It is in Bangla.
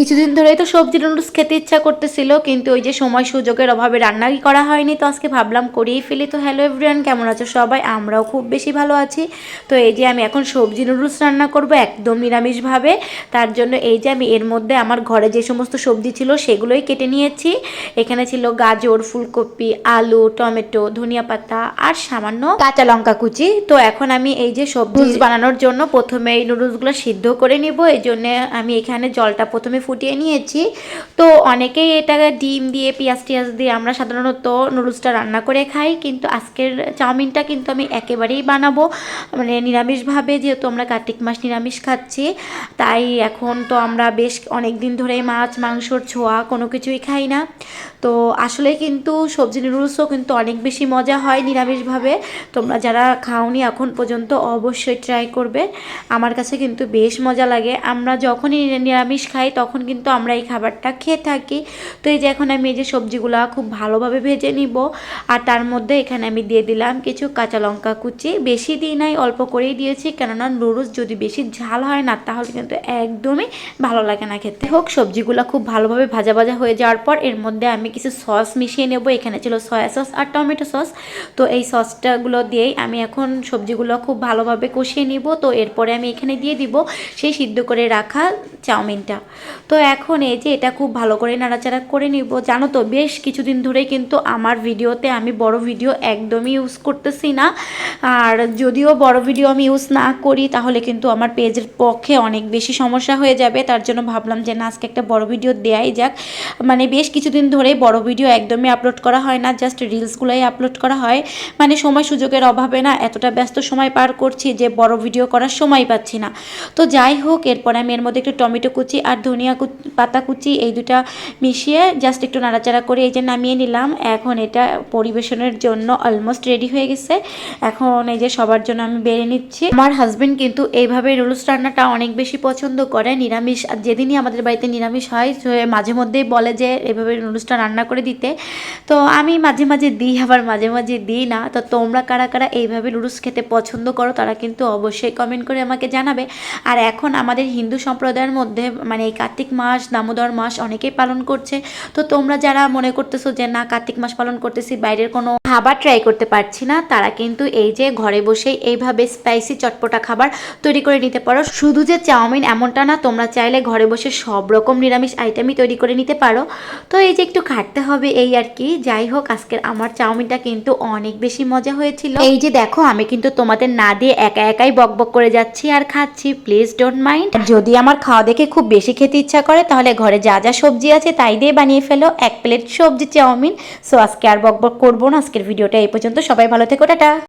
কিছুদিন ধরেই তো সবজি নুডলস খেতে ইচ্ছা করতেছিল কিন্তু ওই যে সময় সুযোগের অভাবে রান্নাই করা হয়নি তো আজকে ভাবলাম করেই ফেলি। তো হ্যালো এভরিওয়ান কেমন আছো সবাই? আমরাও খুব বেশি ভালো আছি। তো এই যে আমি এখন সবজি নুডলস রান্না করব একদম নিরামিষভাবে। তার জন্য এই যে আমি এর মধ্যে আমার ঘরে যে সমস্ত সবজি ছিল সেগুলোই কেটে নিয়েছি। এখানে ছিল গাজর ফুলকপি আলু টমেটো ধনিয়া পাতা আর সামান্য কাঁচা লঙ্কা কুচি। তো এখন আমি এই যে সবজি বানানোর জন্য প্রথমে এই নুডলসগুলো সিদ্ধ করে নিব। এই জন্য আমি এখানে জলটা প্রথমে ফুটিয়ে নিয়েছি। তো অনেকেই এটা ডিম দিয়ে, পেঁয়াজ টিয়াজ দিয়ে আমরা সাধারণত নুডলসটা রান্না করে খাই। কিন্তু আজকের চাউমিনটা কিন্তু আমি একেবারেই বানাবো। মানে নিরামিষভাবে, যেহেতু আমরা কার্তিক মাস নিরামিষ খাচ্ছি, তাই এখন তো আমরা বেশ অনেক দিন ধরেই মাছ মাংসর ছোঁয়া কোনো কিছুই খাই না। তো আসলে কিন্তু সবজি নুডলসও কিন্তু অনেক বেশি মজা হয় নিরামিষভাবে। তোমরা যারা খাওনি এখন পর্যন্ত অবশ্যই ট্রাই করবে। আমার কাছে কিন্তু বেশ মজা লাগে। আমরা যখনই নিরামিষ খাই তখন কিন্তু আমরা এই খাবারটা খেয়ে থাকি। তো এই যে এখন আমি এই যে সবজিগুলো খুব ভালোভাবে ভেজে নিব আর তার মধ্যে এখানে আমি দিয়ে দিলাম কিছু কাঁচা লঙ্কা কুচি। বেশি দিই নাই, অল্প করেই দিয়েছি। কেননা নুডলস যদি বেশি ঝাল হয় না, তাহলে কিন্তু একদমই ভালো লাগে না খেতে। হোক সবজিগুলো খুব ভালোভাবে ভাজা ভাজা হয়ে যাওয়ার পর এর মধ্যে আমি কিছু সস মিশিয়ে নেব। এখানে ছিল সয়া সস আর টমেটো সস। তো এই সসটাগুলো দিয়েই আমি এখন সবজিগুলো খুব ভালোভাবে কষিয়ে নিব। তো এরপরে আমি এখানে দিয়ে দিব সেই সিদ্ধ করে রাখা চাউমিনটা। তো এখন এই যে এটা খুব ভালো করে নাড়াচাড়া করে নিব। জানো তো, বেশ কিছুদিন ধরে কিন্তু আমার ভিডিওতে আমি বড় ভিডিও একদমই ইউজ করতেছি না। আর যদিও বড় ভিডিও আমি ইউজ না করি, তাহলে কিন্তু আমার পেজের পক্ষে অনেক বেশি সমস্যা হয়ে যাবে। তার জন্য ভাবলাম যে না, আজকে একটা বড় ভিডিও দেয়াই যাক। মানে বেশ কিছুদিন ধরে বড় ভিডিও একদমই আপলোড করা হয় না জাস্ট রিলসগুলোই আপলোড করা হয়। মানে সময় সুযোগের অভাবে না, এতটা ব্যস্ত সময় পার করছি যে বড় ভিডিও করার সময় পাচ্ছি না। তো যাই হোক, এরপর আমি এর মধ্যে একটু টমেটো কুচি আর ধনিয়া কু- পাতা কুচি এই দুটা মিশিয়ে জাস্ট একটু নাড়াচাড়া করে এই যে নামিয়ে নিলাম। এখন এটা পরিবেশনের জন্য অলমোস্ট রেডি হয়ে গেছে। এখন এই যে সবার জন্য আমি বেড়ে নিচ্ছি। আমার হাজবেন্ড কিন্তু এইভাবে রুলস রান্নাটা অনেক বেশি পছন্দ করে। নিরামিষ আর যেদিনই আমাদের বাড়িতে নিরামিষ হয় মাঝে মধ্যেই বলে যে এভাবে নুডলসটা রান্না করে দিতে। তো আমি মাঝে মাঝে দিই, আবার মাঝে মাঝে দিই না। তো তোমরা কারা কারা এইভাবে নুডলস খেতে পছন্দ করো, তারা কিন্তু অবশ্যই কমেন্ট করে আমাকে জানাবে। আর এখন আমাদের হিন্দু সম্প্রদায়ের মধ্যে মানে এই কার্তিক মাস, দামোদর মাস অনেকেই পালন করছে। তো তোমরা যারা মনে করতেছো যে, না, কার্তিক মাস পালন করতেছি, বাইরের কোনো খাবার ট্রাই করতে পারছি না, তারা কিন্তু এই যে ঘরে বসেই এইভাবে স্পাইসি চটপটা খাবার তৈরি করে নিতে পারো। শুধু যে চাউমিন এমনটা না, তোমরা চাইলে ঘরে বসে সব রকম নিরামিষ আইটেমই তৈরি করে নিতে পারো। তো এই যে একটু খাটতে হবে এই আর কি। যাই হোক, আজকের আমার চাউমিনটা কিন্তু অনেক বেশি মজা হয়েছিল। এই যে দেখো, আমি কিন্তু তোমাদের না দিয়ে একা একাই বকবক করে যাচ্ছি আর খাচ্ছি। প্লিজ ডোন্ট মাইন্ড যদি আমার খাওয়া দেখে খুব বেশি খেতে ইচ্ছা করে, তাহলে ঘরে যা যা সবজি আছে তাই দিয়ে বানিয়ে ফেলো। এক প্লেট সবজি, চাউমিন। সো আজকে আর বকবক করব না। আজকের ভিডিওটা এই পর্যন্ত। সবাই ভালো থেকো, টাটা।